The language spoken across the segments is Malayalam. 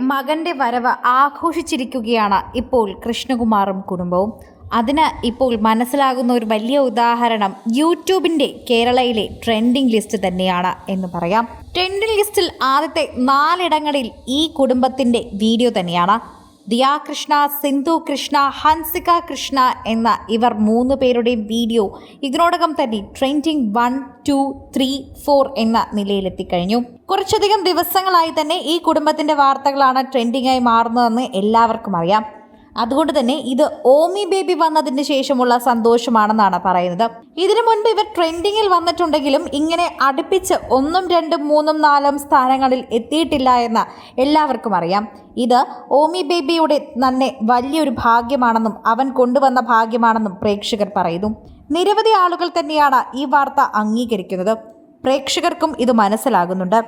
മകന്റെ വരവ് ആഘോഷിച്ചിരിക്കുകയാണ് ഇപ്പോൾ കൃഷ്ണകുമാറും കുടുംബവും. അതിന് ഇപ്പോൾ മനസ്സിലാകുന്ന ഒരു വലിയ ഉദാഹരണം യൂട്യൂബിന്റെ കേരളയിലെ ട്രെൻഡിംഗ് ലിസ്റ്റ് തന്നെയാണ് എന്ന് പറയാം. ട്രെൻഡിംഗ് ലിസ്റ്റിൽ ആദ്യത്തെ നാലിടങ്ങളിൽ ഈ കുടുംബത്തിന്റെ വീഡിയോ തന്നെയാണ്. ദിയാ കൃഷ്ണ സിന്ധു കൃഷ്ണ ഹൻസിക കൃഷ്ണ എന്ന ഇവർ മൂന്ന് പേരുടെയും വീഡിയോ ഇതിനോടകം തന്നെ trending one two three four എന്ന നിലയിലെത്തിക്കഴിഞ്ഞു. കുറച്ചധികം ദിവസങ്ങളായി തന്നെ ഈ കുടുംബത്തിന്റെ വാർത്തകളാണ് ട്രെൻഡിങ്ങായി മാറുന്നതെന്ന് എല്ലാവർക്കും അറിയാം. അതുകൊണ്ട് തന്നെ ഇത് ഓമി ബേബി വന്നതിന് ശേഷമുള്ള സന്തോഷമാണെന്നാണ് പറയുന്നത്. ഇതിനു മുൻപ് ഇവർ ട്രെൻഡിങ്ങിൽ വന്നിട്ടുണ്ടെങ്കിലും ഇങ്ങനെ അടുപ്പിച്ച് ഒന്നും രണ്ടും മൂന്നും നാലും സ്ഥാനങ്ങളിൽ എത്തിയിട്ടില്ല എന്ന് എല്ലാവർക്കും അറിയാം. ഇത് ഓമി ബേബിയുടെ തന്നെ വലിയൊരു ഭാഗ്യമാണെന്നും അവൻ കൊണ്ടുവന്ന ഭാഗ്യമാണെന്നും പ്രേക്ഷകർ പറയുന്നു. നിരവധി ആളുകൾ തന്നെയാണ് ഈ വാർത്ത അംഗീകരിക്കുന്നത്. പ്രേക്ഷകർക്കും ഇത് മനസ്സിലാകുന്നുണ്ട്.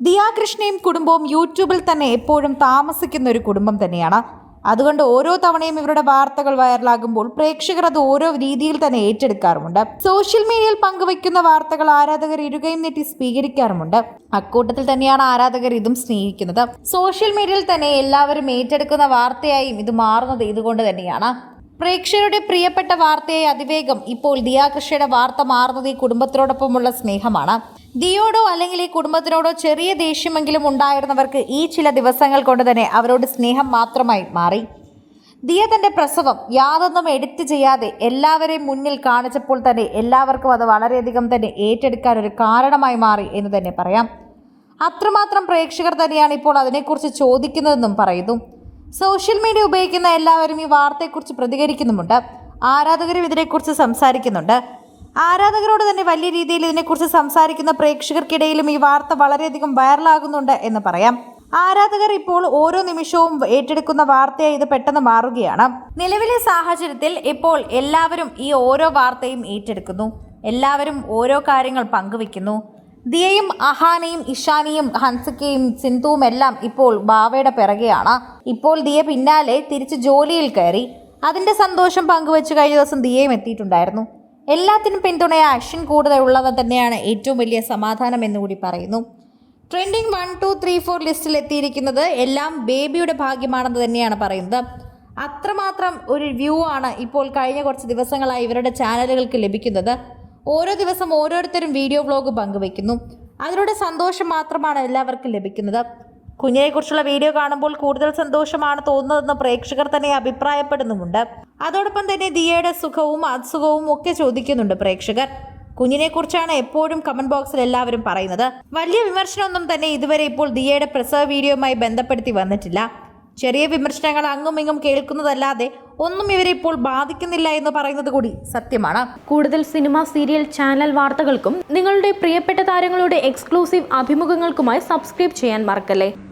ദിയാകൃഷ്ണയും കുടുംബവും യൂട്യൂബിൽ തന്നെ എപ്പോഴും താമസിക്കുന്ന ഒരു കുടുംബം തന്നെയാണ്. അതുകൊണ്ട് ഓരോ തവണയും ഇവരുടെ വാർത്തകൾ വൈറലാകുമ്പോൾ പ്രേക്ഷകർ അത് ഓരോ രീതിയിൽ തന്നെ ഏറ്റെടുക്കാറുമുണ്ട്. സോഷ്യൽ മീഡിയയിൽ പങ്കുവയ്ക്കുന്ന വാർത്തകൾ ആരാധകർ ഇരുകയും നീട്ടി സ്വീകരിക്കാറുമുണ്ട്. അക്കൂട്ടത്തിൽ തന്നെയാണ് ആരാധകർ ഇതും സ്നേഹിക്കുന്നത്. സോഷ്യൽ മീഡിയയിൽ തന്നെ എല്ലാവരും ഏറ്റെടുക്കുന്ന വാർത്തയായും ഇത് മാറുന്നത് ഇതുകൊണ്ട് തന്നെയാണ്. പ്രേക്ഷകരുടെ പ്രിയപ്പെട്ട വാർത്തയെ അതിവേഗം ഇപ്പോൾ ദിയാകൃഷയുടെ വാർത്ത മാറുന്നത് ഈ കുടുംബത്തിനോടൊപ്പമുള്ള സ്നേഹമാണ്. ദിയോടോ അല്ലെങ്കിൽ ഈ കുടുംബത്തിനോടോ ചെറിയ ദേഷ്യമെങ്കിലും ഉണ്ടായിരുന്നവർക്ക് ഈ ചില ദിവസങ്ങൾ കൊണ്ട് തന്നെ അവരോട് സ്നേഹം മാത്രമായി മാറി. ദിയ തന്റെ പ്രസവം യാതൊന്നും എഡിറ്റ് ചെയ്യാതെ എല്ലാവരെയും മുന്നിൽ കാണിച്ചപ്പോൾ തന്നെ എല്ലാവർക്കും അത് വളരെയധികം തന്നെ ഏറ്റെടുക്കാൻ ഒരു കാരണമായി മാറി എന്ന് തന്നെ പറയാം. അത്രമാത്രം പ്രേക്ഷകർ തന്നെയാണ് ഇപ്പോൾ അതിനെക്കുറിച്ച് ചോദിക്കുന്നതെന്നും പറയുന്നു. സോഷ്യൽ മീഡിയ ഉപയോഗിക്കുന്ന എല്ലാവരും ഈ വാർത്തയെക്കുറിച്ച് പ്രതികരിക്കുന്നുമുണ്ട്. ആരാധകരും ഇതിനെക്കുറിച്ച് സംസാരിക്കുന്നുണ്ട്. ആരാധകരോട് തന്നെ വലിയ രീതിയിൽ ഇതിനെക്കുറിച്ച് സംസാരിക്കുന്ന പ്രേക്ഷകർക്കിടയിലും ഈ വാർത്ത വളരെയധികം വൈറലാകുന്നുണ്ട് എന്ന് പറയാം. ആരാധകർ ഇപ്പോൾ ഓരോ നിമിഷവും ഏറ്റെടുക്കുന്ന വാർത്തയായി ഇത് പെട്ടെന്ന് മാറുകയാണ്. നിലവിലെ സാഹചര്യത്തിൽ ഇപ്പോൾ എല്ലാവരും ഈ ഓരോ വാർത്തയും ഏറ്റെടുക്കുന്നു. എല്ലാവരും ഓരോ കാര്യങ്ങൾ പങ്കുവെക്കുന്നു ദിയയും അഹാനയും ഇഷാനിയും ഹൻസക്കയും സിന്ധുവും എല്ലാം ഇപ്പോൾ ബാവയുടെ പിറകെയാണ്. ഇപ്പോൾ ദിയ പിന്നാലെ തിരിച്ച് ജോലിയിൽ കയറി. അതിന്റെ സന്തോഷം പങ്കുവെച്ച് കഴിഞ്ഞ ദിവസം ദിയയും എത്തിയിട്ടുണ്ടായിരുന്നു. എല്ലാത്തിനും പിന്തുണയ അശ്വിൻ കൂടുതൽ ഉള്ളത് തന്നെയാണ് ഏറ്റവും വലിയ സമാധാനം എന്നുകൂടി പറയുന്നു. Trending one two three four ലിസ്റ്റിൽ എത്തിയിരിക്കുന്നത് എല്ലാം ബേബിയുടെ ഭാഗ്യമാണെന്ന് തന്നെയാണ് പറയുന്നത്. അത്രമാത്രം ഒരു വ്യൂ ആണ് ഇപ്പോൾ കഴിഞ്ഞ കുറച്ച് ദിവസങ്ങളായി ഇവരുടെ ചാനലുകൾക്ക് ലഭിക്കുന്നത്. ഓരോ ദിവസം ഓരോരുത്തരും വീഡിയോ വ്ലോഗ് പങ്കുവയ്ക്കുന്നു. അതിലൂടെ സന്തോഷം മാത്രമാണ് എല്ലാവർക്കും ലഭിക്കുന്നത്. കുഞ്ഞിനെക്കുറിച്ചുള്ള വീഡിയോ കാണുമ്പോൾ കൂടുതൽ സന്തോഷമാണ് തോന്നുന്നതെന്ന് പ്രേക്ഷകർ തന്നെ അഭിപ്രായപ്പെടുന്നുമുണ്ട്. അതോടൊപ്പം തന്നെ ദിയയുടെ സുഖവും അസുഖവും ഒക്കെ ചോദിക്കുന്നുണ്ട് പ്രേക്ഷകർ. കുഞ്ഞിനെക്കുറിച്ചാണ് എപ്പോഴും കമന്റ് ബോക്സിൽ എല്ലാവരും പറയുന്നത്. വലിയ വിമർശനമൊന്നും തന്നെ ഇതുവരെ ഇപ്പോൾ ദിയയുടെ പ്രസവ വീഡിയോയുമായി ബന്ധപ്പെടുത്തി വന്നിട്ടില്ല. ചെറിയ വിമർശനങ്ങൾ അങ്ങും ഇങ്ങും കേൾക്കുന്നതല്ലാതെ ഒന്നും ഇവരെ ഇപ്പോൾ ബാധിക്കുന്നില്ല എന്ന് പറയുന്നത് കൂടി സത്യമാണ്. കൂടുതൽ സിനിമ സീരിയൽ ചാനൽ വാർത്തകൾക്കും നിങ്ങളുടെ പ്രിയപ്പെട്ട താരങ്ങളുടെ എക്സ്ക്ലൂസീവ് അഭിമുഖങ്ങൾക്കുമായി സബ്സ്ക്രൈബ് ചെയ്യാൻ മറക്കല്ലേ?